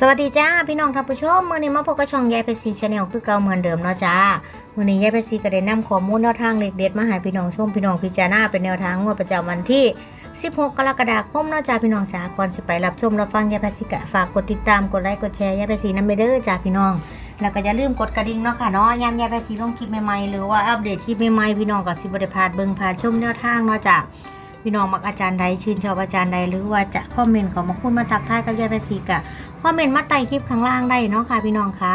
สวัสดีจ้าพี่น้องท่านผู้ชมมื่อนี้มาพบกับช่องยายเพชรซีชาแนลคือเก่าเหมือนเดิมเนาะจ้ามื่อนี้ยายเพชรซีก็ได้นำข้อมูลแนวทางเล็กเด็ดมาให้พี่น้องชมพี่น้องพิจารณาเป็นแนวทางงวดประจำวันที่ 16 กรกฎาคมเนาะจ้าพี่น้องจ้าก่อนสิไปรับชมรับฟังยายเพชรซีก็ฝากกดติดตามกดไลค์กดแชร์ยายเพชรซีน้ำไปเด้อจ้าพี่น้อง แล้วก็อย่าลืมกดกระดิ่งเนาะค่ะเนาะยามยายเพชรซีลงคลิปใหม่ๆหรือว่าอัปเดตคลิปใหม่ๆพี่น้องก็สิบ่ได้พาดเบิ่งพาชมแนวทางเนาะจ้าพี่น้องมักอาจารย์ใดชื่นชอบอาจารย์ใดหรือว่าจะคอมเมนต์ของมาพูดมาทักทายกับยายไปสีกะ คอมเมนต์มาใต้คลิปข้างล่างได้เนาะค่ะพี่น้องคะ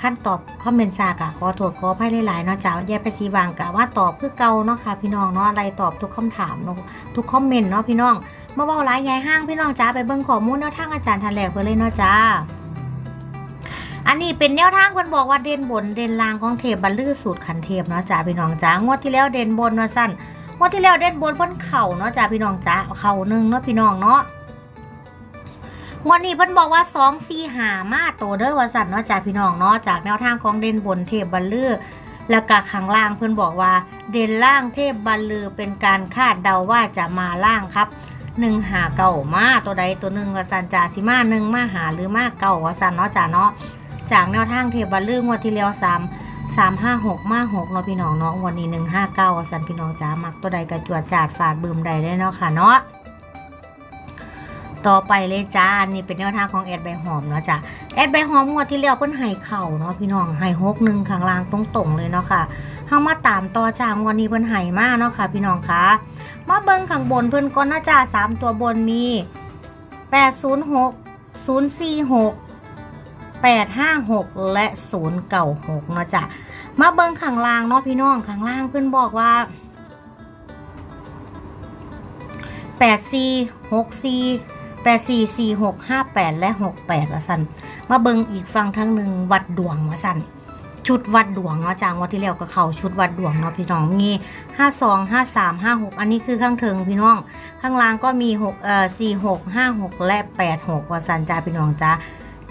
ขั้นตอบคอมเมนต์ซากะขอโทษขออภัยหลายๆเนาะจ้ายายไปสีบางกะว่าตอบคือเก่าเนาะค่ะพี่น้องเนาะอะไรตอบทุกคำถามเนาะทุกคอมเมนต์เนาะพี่น้องมาเว่าหลายยายห้างพี่น้องจ้าไปเบิ่งข้อมูลแนวทางอาจารย์ทันแหลกไปเลยเนาะจ้าอันนี้เป็นแนวทางเพิ่นบอกว่าเด่นบนเด่นล่างของเทพบรรลือสูตรขันเทพเนาะจ้าพี่น้องจ้างวดที่แล้วเด่นบนว่าสั้นงวดที่แล้วเด่นบนพิ่นเข่าเนาะจ้าพี่น้องจ้าเข่าหนึ่งเนาะพี่น้องเนาะ งวดนี้เพิ่นบอกว่าสองสี่หามาโตเด้อว่าสันเนาะจ้าพี่น้องเนาะจากแนวทางของเด่นบนเทพบัลลือแล้วก็ข้างล่างเพิ่นบอกว่า เด่นล่างเทพบัลลือเป็นการคาดเดาว่าจะมาล่างครับหนึ่งหาเก่ามาตัวใดตัวหนึ่งว่าสันจ่าสิมาหนึ่งมาหาหรือมาเก่าว่าสันเนาะจ้าเนาะจากแนวทางเทพบัลลืองวดที่แล้วสามสามห้าหกมาหกเนาะพี่น้องเนาะวันนี้หนึ่งห้าเก้าสันพี่น้องจ้ามักตัวใดกระจวดจาดฝาดบืมใดได้เนาะค่ะเนาะ ต่อไปเลยจ้านี่เป็นแนวทางของแอดใบหอมเนาะจ้ะแอดใบหอมงวดที่แล้วเพิ่นให้เข่าเนาะพี่น้องให้หกหนึ่งข้างล่างตรงๆเลยเนาะค่ะเฮามาตามต่อจ้างวันนี้เพิ่นให้มาเนาะค่ะ พี่น้องคะมาเบิ่งข้างบนเพิ่นก่อนนะจ้าสามตัวบนมีแปดศูนย์หกศูนย์สี่หกแปดห้าหกและศูนย์เก่าหกเนาะจ้ะมาเบิ้งข้างล่างเนาะพี่น้องข้างล่างเพื่อนบอกว่าแปดสี่หกสี่ แปดสี่สี่หกห้าและหกแปดละสันมาเบิ้งอีกฟังทั้งหนึ่งวัดดวงละสันชุดวัดดวงเนาะจางวันที่แล้วก็เขาชุดวัดดวงเนาะพี่น้องมีห้าสองห้าสามห้าหกอันนี้คือข้างเทิงพี่น้อง ข้างล่างก็มีหกเอ่อสี่หกห้าหกและแปดหกวาสันจ้าพี่น้องจ้า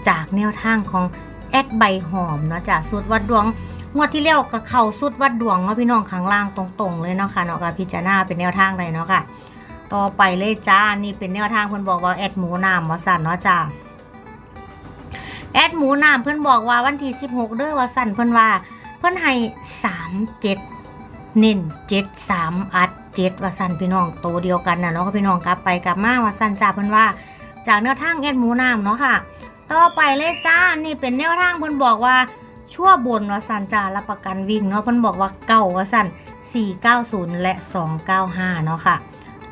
จากแนวทางของแอดใบหอมเนาะจ้าสุดวัดดวงงวดที่แล้วก็เข้าสุดวัดดวงเนาะพี่น้องข้างล่างตรงๆเลยเนาะค่ะเนาะก็พิจารณาเป็นแนวทางเลยเนาะค่ะ ต่อไปเลยจ้า นี่เป็นแนวทางเพิ่อนบอกว่าแอดหมูน้ำว่าสั่นเนาะจ้าแอดหมูน้ำเพิ่อนบอกว่าวันที่16เด้อว่าสั่นเพิ่อนว่าเพิ่อนให้3 7เน้น7 3อัด7ว่าสั่นพี่น้องโตวเดียวกันน่ะเนาะก็พี่น้องกลับไปกลับมาว่าสั่นจ้าเพิ่อนว่า จากแนวทางแอดหมูน้ำเนาะค่ะ ต่อไปเลยจ้า นี่เป็นแนวทางเพิ่อนบอกว่าชั่วบนว่าสันจ้ารับประกันวิ่งเนาะเพิ่อนบอกว่าเก่าว่าสัน490 และ 295 เนาะค่ะ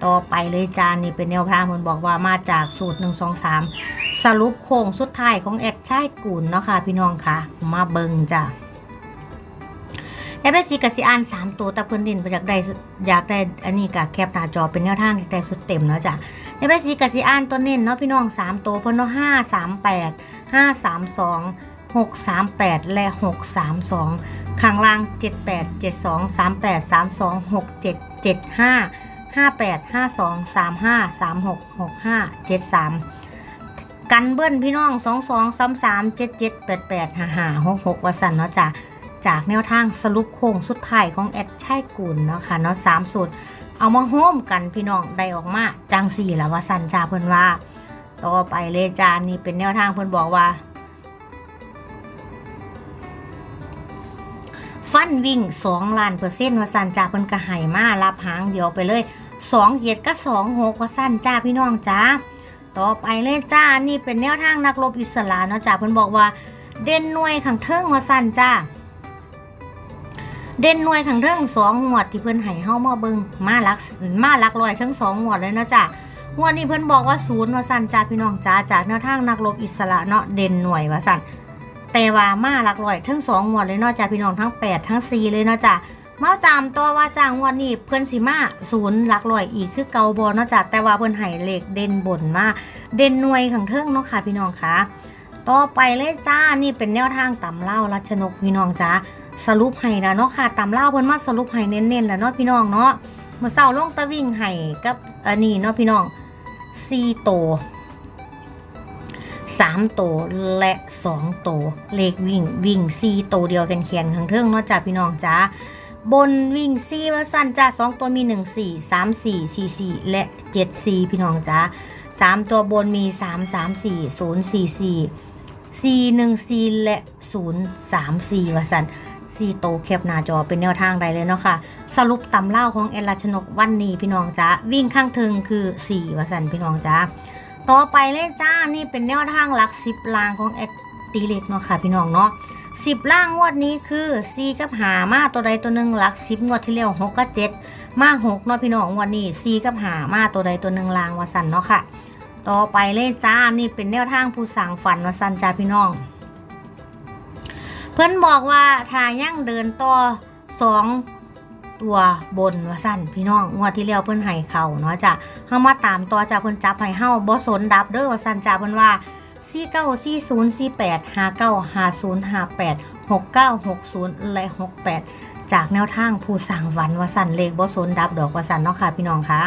ต่อไปเลยจานนี่เป็นแนวทางเพิ่นบอกว่ามาจากสูตร 1 2 3 สรุปโค้งสุดท้ายของแอดชายกุลเนาะค่ะพี่น้องค่ะ มาเบิงจ้ะแอดเป็นสีกสิอ่าน3ตัวแต่เพิ่นด่นไปอยากได้อยากได้อันนี้กับแคปหน้าจอเป็นแนวทางอยากได้สุดเต็มเนาะจ้ะแอดเป็นสีกสิอ่านตัวเน้นเนาะพี่น้อง3ตัวเพิ่นเนาะ538 532 638แปดและ632ข้างล่าง78 72 38 32 67 75 58 52 35 36 65 73 กันเบิ้ลพี่น้อง 22 33 77 88 55 66วสันเนาะจ้ะจากแนวทางสรุปโค้งสุดท้ายของแอดชัยกุลเนาะค่ะเนาะ3สูตร เอามาโฮมกันพี่น้องได้ออกมาจังสี่แล้ววสันจ้าเพิ่นว่า ต่อไปเลยจานนี่เป็นแนวทางเพิ่นบอกว่าฟันวิ่ง2ล้านเปอร์เซ็นต์ว่าสั่นจ้าเพิ่นก็ให้มารับหางเดียวไปเลย 2เหตุก็2 6ว่าสั่นจ้าพี่น้องจ้าต่อไปเลยจ้านี่เป็นแนวทางนักรบอิสระเนาะจ้าเพิ่นบอกว่า เด่นหน่วยขังเทิงว่าสั่นจ้าเด่นหน่วยขังเทิงสองงวดที่เพิ่นให้เฮามาเบิงมาลักมาลักลอยทั้งสองงวดเลยเนาะจ้างวดนี้เพิ่นบอกว่าศูนย์ว่าสั่นจ้าพี่น้องจ้าจากแนวทางนักรบอิสระเนาะเด่นหน่วยว่าสั่นแต่ว่ามาลักร้อยทั้งสองงวดเลยเนาะจ้ะพี่น้องทั้ง8ทั้ง4เลยเนาะจ้ะ มาจามตัวว่าจ้างวดนี้เพิ่อนสิมาศูนย์หลักร้อยอีกคือเกาบอเนาะจ้ะแต่ว่าเพิ่อนให้เหลขเด่นบนมาเด่นหน่วยขังเทิงเนาะค่ะพี่น้องคะต่อไปเลยจ้านี่เป็นแนวทางตำเล่ารัชนกพี่น้องจ้าสรุปให้แล้วเนาะค่ะตำเล่าเพิ่อนมาสรุปให้เน้นๆแล้วเนาะพี่น้องเนาะเมื่อเช้าลงตะวิ่งให้กับอันนี้เนาะพี่น้อง4โตสามตัวและสองตัวเลขวิ่งวิ่งสี่ตัวเดียวกันเขียนข้างเทิงเนาะจ้าพี่น้องจ้า บนวิ่งสี่ว่าสั้นจ้าสองตัวมีหนึ่งสี่สามสี่สี่สี่และเจ็ดสี่พี่น้องจ้าสามตัวบนมีสามสามสี่ศูนย์สี่สี่สี่หนึ่งสี่และศูนย์สามสี่วสันสี่โตวแคปหน้าจอเป็นแนวทางใดเลยเนาะค่ะ สรุปตำเล่าของแอลาชนกวันนี้พี่น้องจ้าวิ่งข้างถึงคือสี่วสันพี่น้องจ้าต่อไปเลยจ้านี่เป็นแนวทางหลักสิบลางของแอดตีเล็กเนาะค่ะพี่น้องเนาะ สิบล่างงวดนี้คือสี่กับหามาตัวใดตัวหนึ่งหลักสิบงวดที่แล้วหกกับเจ็ดมาหกเนาะพี่น้องงวันนี้ซีกับหามาตัวใดตัวหนึ่งลางวาสันเนาะค่ะ ต่อไปเลยจ้านี่เป็นแนวทางผู้สั่งฝันวาสันจ้าพี่น้อง เพื่อนบอกว่าถ้ายั่งเดินต่อสองตัวบนวาสันพี่น้องงวดที่แล้วเพื่อนให้เข่าเนาะจ้ะเฮามาตามต่อจ้าเพื่อนจับให้เฮาบ่สนดับเด้อวาสันจ้าเพื่อนว่า สี่เก้าสี่ศูนย์สี่แปดห้าเก้าห้าศูนย์ห้าแปดหกเก้าหกศูนย์และหกแปดจากแนวทางผู้สั่งฝันวสันเลขบ่สนดับดอกวสันเนาะค่ะพี่น้องคะ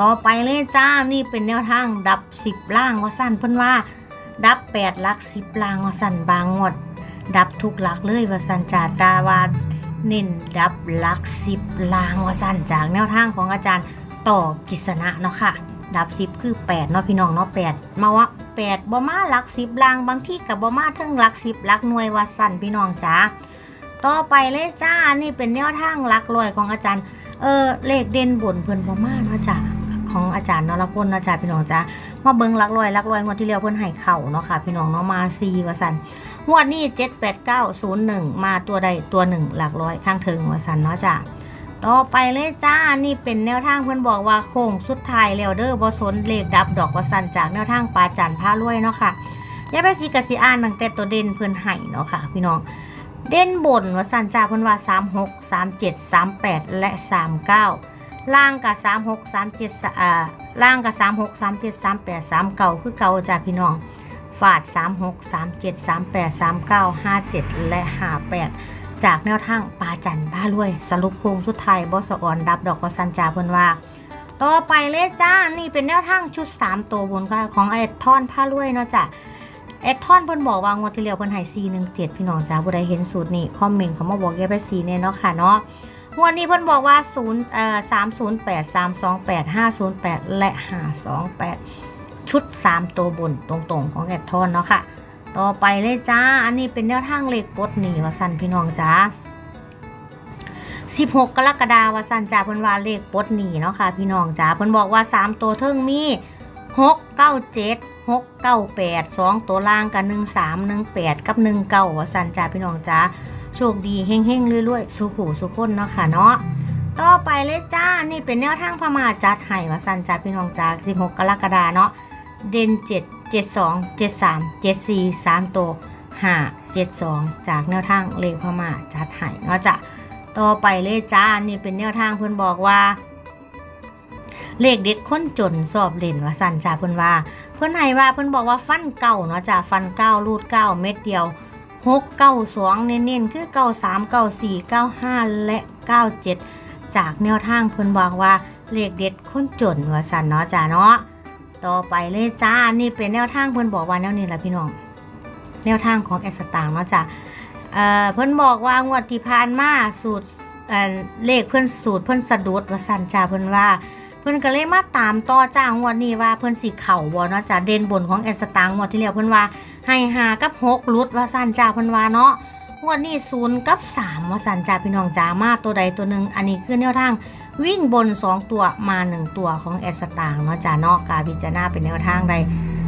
ต่อไปเลยจ้านี่เป็นแนวทางดับสิบล่างวสันเพิ่นว่า ดับแปดลักสิบล่างวสันบางงด ดับทุกหลักเลยวสันจาตาวาเน้นดับลักสิบล่างวสันจากแนวทางของอาจารย์ต่อกิษณะเนาะค่ะ ดับสิบคือแปดเนาะพี่น้องเนาะแปดมาว่าแปดบ่มาหลักสิบล่างบางที่กับบ่มาเทิงหลักสิบหลักหน่วยวาสันพี่น้องจ้าต่อไปเลยจ้านี่เป็นแนวทางหลักลอยของอาจารย์เออเลขเด่นบนเพิ่นบ่มาเนาะจ้ะของอาจารย์นรพลเนาะจ้ะพี่น้องจ้ามาเบิ่งหลักลอยหลักลอยงวดที่แล้วเพิ่นให้เข่าเนาะค่ะ พี่น้องเนาะมา4ว่าซั่นงวดนี้78901มาตัวใดตัวหนึ่งหลักร้อยข้างเทิงว่าซั่นเนาะจ้ะ ต่อไปเลยจ้า นี่เป็นแนวทางเพิ่อนบอกว่าโค้งสุดท้ายแล้วเด้อบ่สนเลขดับดอกว่าซั่นจากแนวทางปาจันพารวยเนาะค่ะย่าไปสิกสิอ่านตั้งแต่ตัวเด่นเพิ่อนให้เนาะค่ะ พี่น้อง เด่นบนวสันจ่าเพิ่อนว่า36 37 38 และ 39 ล่างกับ36 37อ่าล่างกับ36 37 38 39คือเก่าจ้าพี่น้อง ฝาด 36 37 38 39 57 และ 58 จากแนวทางปาจันบ้ารวย สรุปโครงสุดท้ายบอสออนดับดอกวสันจ่าเพิ่นว่า ต่อไปเลยจ้า นี่เป็นแนวทางชุด 3 ตัวบนค่ะของไอ้ท่อนผ้ารวยเนาะจ้ะแอดทอนเพิ่นบอกว่างวดที่แล้วเพิ่นให้417 พี่น้องจ้าผู้ใดเห็นสูตรนี้คอมเมนต์เขามาบอกแกไป4เนี่ยเนาะค่ะเนาะงวดนี้เพิ่นบอกว่า0เอ่อ308 328 508 และ 528 ชุด 3 ตัวบนตรงๆ ของแอดทอนเนาะค่ะ ต่อไปเลยจ้า อันนี้เป็นแนวทางเลขปดหนี้ว่าสันพี่น้องจ้า16 กรกฎาคมว่าสั่นจ้าเพิ่นว่าเลขปดหนี้เนาะค่ะพี่น้องจ้าเพิ่นบอกว่า 3 ตัวเทิงมี 6 9 7 6 9 8 2 ตัวล่างกัน1 3 1 8 กับ1 9ว่าสันจ้าพี่น้องจ้าโชคดีเฮงๆรวยๆสุขูสุขคนเนาะค่ะเนาะต่อไปเลยจ้า นี่เป็นแนวทางพม่าจัดให้ว่าสันจ้าพี่น้องจ้า16 กรกฎาเนาะเด่น 7 72 73 74 3 ตัว 5 72 จากแนวทางเลขพม่าจัดให้เนาะจ้ะต่อไปเลยจ้า นี่เป็นแนวทางเพิ่อนบอกว่า เลขเด็ดค้นจนสอบเล่นว่าสั่นจ้าเพิ่อนว่า เพิ่อนให้ว่าเพิ่อนบอกว่าฟันเก่าเนาะจ้ะฟันเก้ารูดเก้าเม็ดเดียวหกเก้าสองเน้นๆคือเก้าสามเก้าสี่เก้าห้าและเก้าเจ็ดจากแนวทางเพิ่อนบอกว่าเลขเด็ดคนจนว่าสันเนาะจ้ะเนาะ ต่อไปเลยจ้า นี่เป็นแนวทางเพิ่อนบอกว่าแนวนี้แหละพี่น้อง แนวทางของแอสตางเนาะจ้ะเอ่อเพิ่อนบอกว่างวดที่ผ่านมาสูตรเอ่อเลขเพิ่อนสูตรเพิ่อนสะดุดว่าสันจ้าเพิ่อนว่า เพิ่อนก็เลยมาตามต่อจ้างวดนี้ว่าเพิ่อนสิเข่าบ่เนาะจ้ะเด่นบนของแอสตางงวดที่แล้วเพิ่อนว่าให้หากับ6ลุดว่าสันจ้าเพิ่อนว่าเนาะงวดนี้0กับ3ว่าสันจ้าพี่น้องจ้ามาตัวใดตัวหนึ่งอันนี้คือแนวทาง วิ่งบน 2 ตัวมา 1 ตัวของแอสตางเนาะจ้านาะกาพิจารณาเป็นแนวทางใด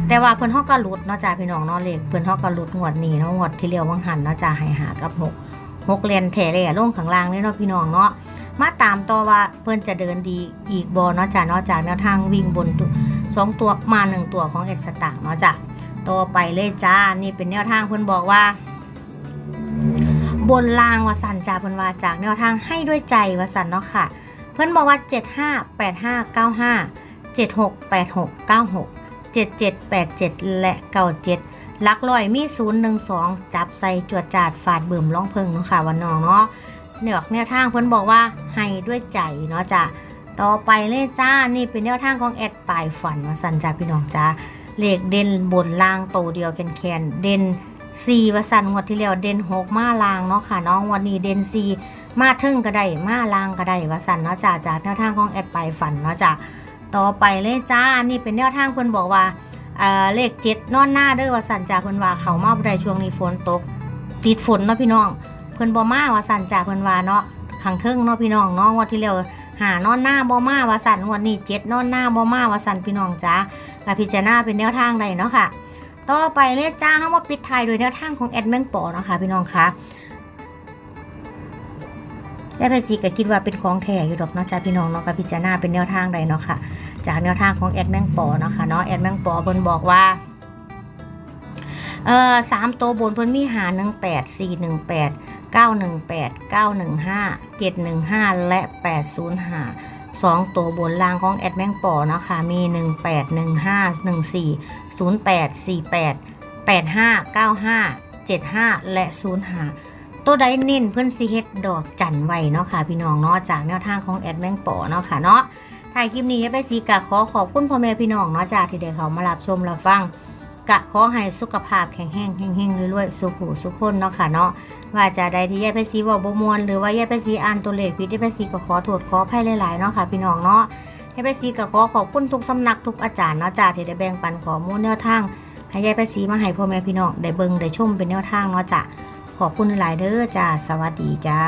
แต่ว่าเพิ่นฮอกก็หลุดเนาะจ้าพี่น้องเนาะเลขเพิ่นฮอกก็หลุดงวดนี้เนาะงวดที่แล้ววังหันเนาะจ้าให้หากับ6 6เลนแถเลยลงข้างล่างเลยเนาะพี่น้องเนาะมาตามต่อว่าเพิ่นจะเดินดีอีกบอเนาะจ้ะเนาะจากแนวทางวิ่งบนตัวสองตัวมาหนึ่งตัวของเอสตางเนาะจ้ะต่อไปเลยจ้านี่เป็นแนวทางเพิ่นบอกว่า บนลางว่าสันจ้าเพิ่นว่าจากแนวทางให้ด้วยใจว่าสันเนาะค่ะ เพิ่อนบอกว่า 75 85 95 76 86 96 77 87 และ97ลักลอยมี 012 จับใส่จวดจาดฝาดเบิ่มร้องเพิงเนาะค่ะวันน้องเนาะเนือกแนวทางเพิ่อนบอกว่าให้ด้วยใจเนาะจ้ะต่อไปเลยจ้า นี่เป็นแนวทางของแอดปลายฝันว่าสันจ้าพี่น้องจ้าเลขเด่นบนล่างโตเดียวแคนแคนเด่นสี่ว่าสันงวดที่แล้วเด่นหกมาล่างเนาะค่ะน้องวันนี้เด่นสี มาเทึ่งก็ได้มาล่างก็ได้ว่าสันเนาะจ้าจากแนวทางของแอดไปฝันเนาะจ้าต่อไปเลยจ้านี่เป็นแนวทางเพิ่นบอกว่าเออเลขเจ็ดนอนหน้าเด้อว่าสันจ่าเพิ่นว่าเขามาบ่ได้ช่วงนี้ฝนตก ติดฝนเนาะพี่น้อง เพิ่นบ่มาว่าสันจ่าเพิ่นว่าเนาะขังเทิงเนาะพี่น้องเนาะงวดที่แล้วหานอนหน้าบ่มาว่าสันวดนี้เจ็ดนอนหน้าบ่มาว่าสันพี่น้องจ้าก็พิจารณาเป็นแนวทางใดเนาะค่ะ ต่อไปเลยจ้าเฮามาปิดท้ายโดยแนวทางของแอดแมงปอเนาะค่ะพี่น้องคะ ยายไปสีก็คิดว่าเป็นของแท้อยู่ดอกเนาะจ้าพี่น้องเนาะก็พิจารณาเป็นแนวทางใดเนาะค่ะ จากแนวทางของแอดแมงปอเนาะค่ะเนาะแอดแมงปอเพิ่นบอกว่าเอ่อสามตัวบนเพิ่นมีหาหนึ่งแปดสี่หนึ่งแปดเก้าหนึ่งแปดเก้าหนึ่งห้าเจ็ดหนึ่งห้าและแปดศูนย์ห้าสองตัวบนล่างของแอดแมงปอเนาะค่ะมีหนึ่งแปดหนึ่งห้าหนึ่งสี่ศูนย์แปดสี่แปดแปดห้าเก้าห้าเจ็ดห้าและศูนย์ห้า ตัวใดเน้นเพื่อนซีเฮ็ดดอกจันไว้เนาะค่ะ พี่น้องเนาะจากแนวทางของแอดแมงปอเนาะค่ะเนาะถ่ายคลิปนี้ไปสีกะขอขอบคุณพ่อแม่พี่น้องเนาะจ้าที่ได้เขามารับชมรับฟังกะขอให้สุขภาพแข็งแรงแห้งๆรวยๆสุขหูสุขคนเนาะค่ะเนาะว่าจะใดที่ยายไปสีบอกบมวนหรือว่ายายไปสีอ่านตัวเลขผิดยายไปสีก็ขอโทษขออภัยหลายๆเนาะค่ะพี่น้องเนาะยายไปสีก็ขอขอบคุณทุกสำนักทุกอาจารย์เนาะจ้าที่ได้แบ่งปันข้อมูลแนวทางให้ยายไปสีมาให้พ่อแม่พี่น้องได้เบิ่งได้ชมเป็นแนวทางเนาะจ้า ขอบคุณหลายเด้อจ้า สวัสดีจ้า